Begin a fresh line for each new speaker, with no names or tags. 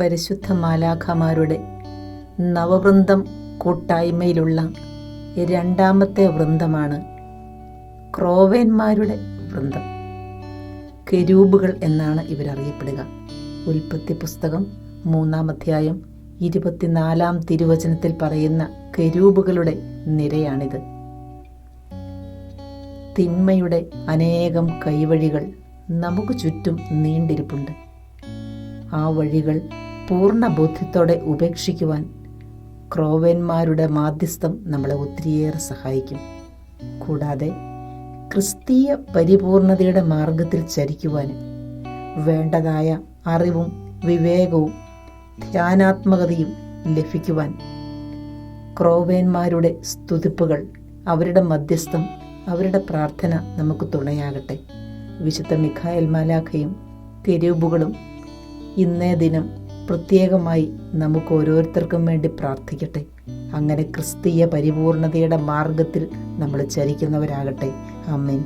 പരിശുദ്ധ മാലാഖമാരുടെ നവവൃന്ദം കൂട്ടായ്മയിലുള്ള രണ്ടാമത്തെ വൃന്ദമാണ് ക്രോവേന്മാരുടെ വൃന്ദം. കെരൂബുകൾ എന്നാണ് ഇവരറിയപ്പെടുക. ഉൽപ്പത്തി പുസ്തകം മൂന്നാം അധ്യായം ഇരുപത്തിനാലാം തിരുവചനത്തിൽ പറയുന്ന കെരൂബുകളുടെ നിരയാണിത്. തിന്മയുടെ അനേകം കൈവഴികൾ നമുക്ക് ചുറ്റും നീണ്ടിരിപ്പുണ്ട്. ആ വഴികൾ പൂർണ ബോധ്യത്തോടെ ഉപേക്ഷിക്കുവാൻ ക്രോവന്മാരുടെ മാധ്യസ്ഥം നമ്മളെ ഒത്തിരിയേറെ സഹായിക്കും. കൂടാതെ ക്രിസ്തീയ പരിപൂർണതയുടെ മാർഗത്തിൽ ചരിക്കുവാനും വേണ്ടതായ അറിവും വിവേകവും ധ്യാനാത്മകതയും ലഭിക്കുവാൻ ക്രോവേന്മാരുടെ സ്തുതിപ്പുകൾ അവരുടെ മധ്യസ്ഥം അവരുടെ പ്രാർത്ഥന നമുക്ക് തുണയാകട്ടെ. വിശുദ്ധ മിഖായൽ മാലാഖയും തെരുവുകളും ഇന്നേ ദിനം പ്രത്യേകമായി നമുക്ക് ഓരോരുത്തർക്കും വേണ്ടി പ്രാർത്ഥിക്കട്ടെ. അങ്ങനെ ക്രിസ്തീയ പരിപൂർണതയുടെ മാർഗത്തിൽ നമ്മൾ ചരിക്കുന്നവരാകട്ടെ. അമ്മേൻ